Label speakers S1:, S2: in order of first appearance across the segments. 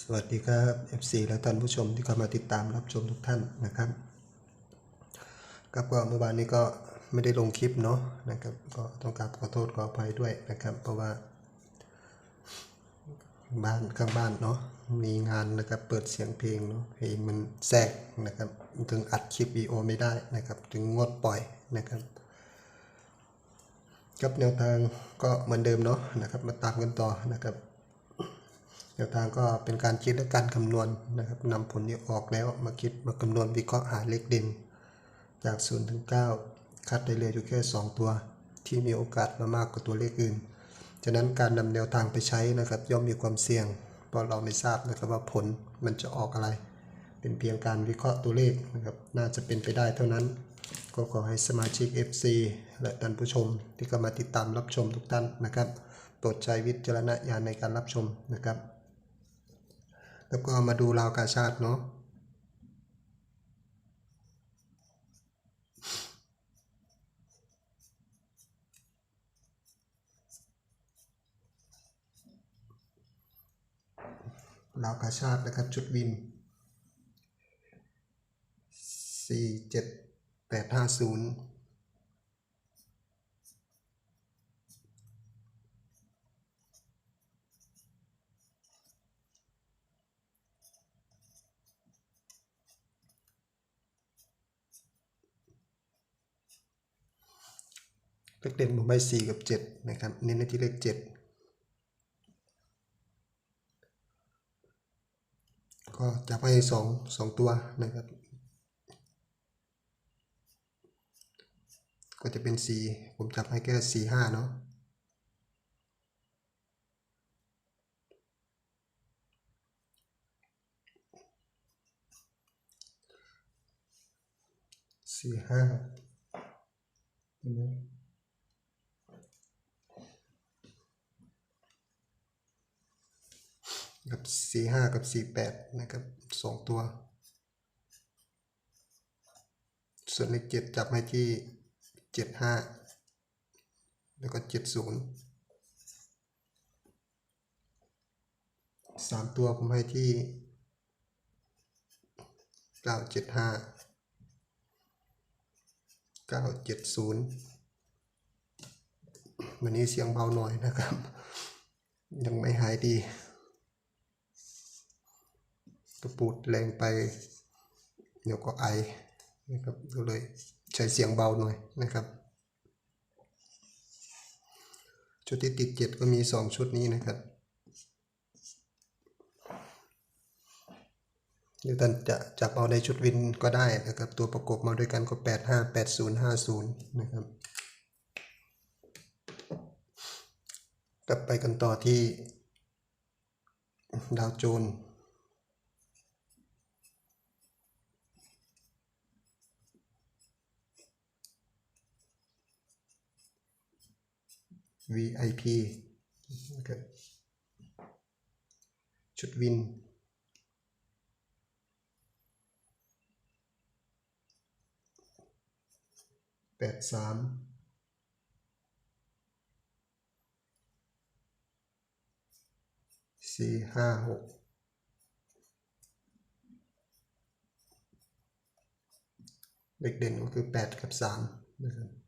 S1: สวัสดีครับ FC และท่านผู้ชมที่เข้ามาติดตามรับชมทุกท่านนะครับครับก็เมื่อวานนี้ก็ไม่ได้ลงคลิปเนาะนะครับ ก็ต้องกราบขอโทษขออภัยด้วยนะครับ เพราะว่า บ้านข้างบ้านเนาะมีงานนะครับเปิดเสียงเพลงเนาะเพลงมันแทรกนะครับถึงอัดคลิปวีโอไม่ได้นะครับ ถึงงดปล่อยนะครับกับแนวทางก็เหมือนเดิมเนาะนะครับมาตามกันต่อนะครับ แนวทางก็เป็นการคิดและการคำนวณนะครับนำผลที่ออกแล้วมาคิดมาคำนวณวิเคราะห์หาเลขเด่น จาก0ถึง9คัดได้เลยอยู่แค่ 2 ตัว ที่มีโอกาสมามากกว่าตัวเลขอื่น ฉะนั้นการนำแนวทางไปใช้นะครับ ย่อมมีความเสี่ยง เพราะเราไม่ทราบนะครับว่าผลมันจะออกอะไร เป็นเพียงการวิเคราะห์ตัวเลขนะครับน่าจะเป็นไปได้เท่านั้น ก็ขอให้สมาชิก FC และท่านผู้ชม ที่เข้ามาติดตามรับชมทุกท่านนะครับโปรดใช้วิจารณญาณในการรับชมนะครับ แล้วก็มาดูราวกาชาติเนาะราวกาชาตินะครับจุดวินสี่ เจ็ดแปดห้าศูนย์เลขเด่นผมไปสี่กับเจ็ดนะครับ เน้นในที่เลขเจ็ดก็จับให้สองสองตัวนะครับ ก็จะเป็นสี่ผมจับให้แค่สี่ห้าเนาะสี่ห้าเห็นไหม กับสี่ห้ากับสี่แปดนะครับสองตัว ส่วนเลขเจ็ดจับให้ที่เจ็ดห้าแล้วก็เจ็ดศูนย์สามตัวผมให้ที่เก้าเจ็ดห้าเก้าเจ็ดศูนย์วันนี้เสียงเบาหน่อยนะครับ ยังไม่หายดี กระปูดแรงไปเดี๋ยวก็ไอนะครับก็เลยใช้เสียงเบาหน่อยนะครับ ชุดที่ติดเจ็ดก็มีสองชุดนี้นะครับหรือท่านจะจับเอาในชุดวินก็ได้นะครับ ตัวประกบมาด้วยกันก็แปดห้าแปดศูนย์ห้าศูนย์นะครับ กลับไปกันต่อที่ดาวโจนส์ VIP นะครับชุดวิน แปดสามสี่ห้าหกเด็กเด่นก็คือแปดกับสามนะครับ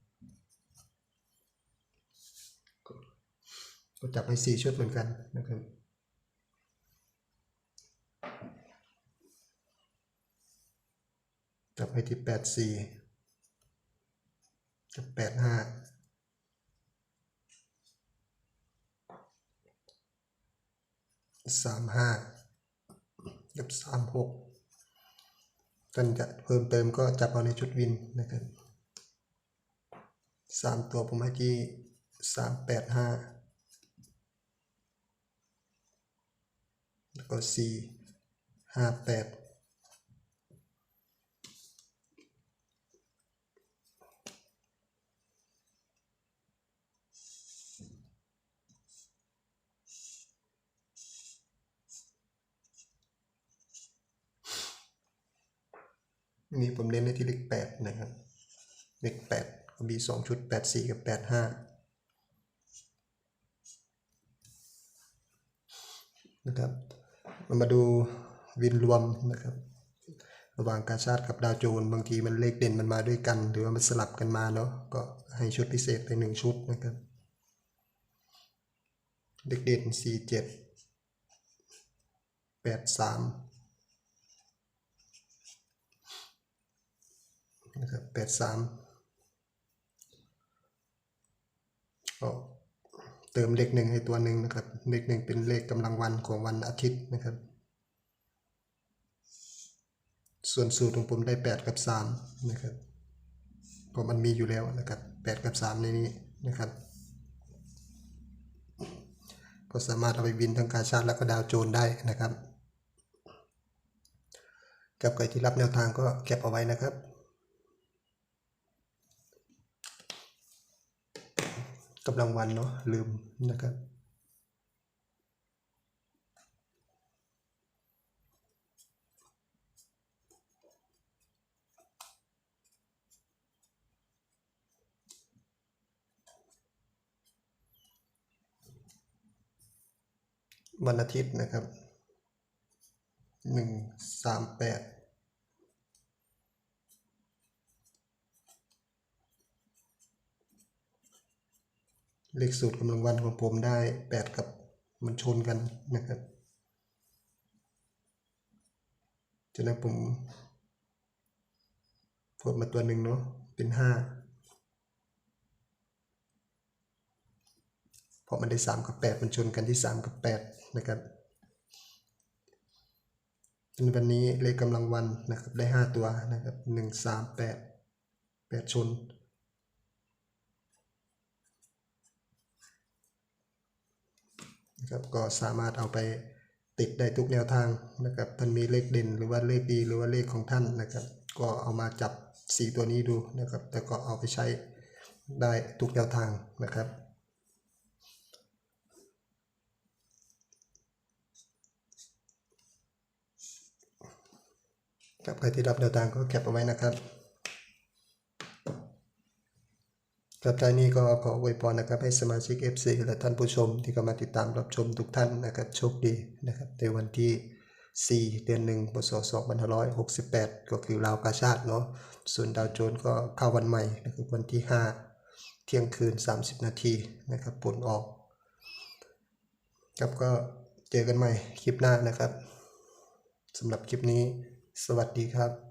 S1: ก็จับให้สี่ชุดเหมือนกันนะครับจับให้ที่แปดสี่กับแปดห้าสามห้ากับสามหกท่านจะเพิ่มเติมก็จับเอาในชุดวินนะครับสามตัวผมให้ที่สามแปดห้า แล้วก็สี่ห้าแปดนี่ผมเน้นในที่เลขแปดนะครับเลขแปดก็มีสองชุดแปดสี่กับแปดห้านะครับ เรามาดูวินรวมนะครับ ระหว่างกาชาติกับดาวโจน บางทีมันเลขเด่นมันมาด้วยกัน หรือว่ามันสลับกันมาเนาะก็ให้ชุดพิเศษไปหนึ่งชุดนะครับเลขเด่นสี่เจ็ดแปดสามนะครับแปดสามก็ ติมเลขหนึ่งให้ตัวหนึ่งนะครับ เลขหนึ่งเป็นเลขกำลังวันของวันอาทิตย์นะครับ ส่วนสูตรของผมได้ 8 กับ 3 นะครับเพราะมันมีอยู่แล้วนะครับ 8 กับ 3 ในนี้นะครับ ก็สามารถเอาไปบินทั้งกาชาติแล้วก็ดาวโจนได้นะครับกับใครที่รับแนวทางก็เก็บเอาไว้นะครับ กำลังวันเนาะลืมนะครับวันอาทิตย์นะครับหนึ่งสามแปด เลขสูตรกำลังวันของผมได้แปดกับมันชนกันนะครับจากนั้นผมเพิ่มมาตัวหนึ่งเนาะเป็นห้าเพราะมันได้สามกับแปดมันชนกันที่สามกับแปดนะครับในวันนี้เลขกำลังวันนะครับได้ห้าตัวนะครับหนึ่งสามแปดแปดชน นะครับก็สามารถเอาไปติดได้ทุกแนวทางนะครับท่านมีเลขเด่นหรือว่าเลขดีหรือว่าเลขของท่านนะครับ ก็เอามาจับสีตัวนี้ดูนะครับ แต่ก็เอาไปใช้ได้ทุกแนวทางนะครับครับใครที่รับแนวทางก็แคปเอาไว้นะครับ ครับท้ายนี้ก็ขออวยพรนะครับให้สมาชิก FC และท่านผู้ชมที่เข้ามาติดตามรับชมทุกท่านนะครับโชคดีนะครับในวันที่ 4 เดือน1พศ2568 ก็คือราวกาชาติเนาะส่วนดาวโจนส์ก็เข้าวันใหม่นะครับวันที่ 5 เที่ยงคืน 30 นาทีนะครับผลออกครับก็เจอกันใหม่คลิปหน้านะครับสำหรับคลิปนี้ สวัสดีครับ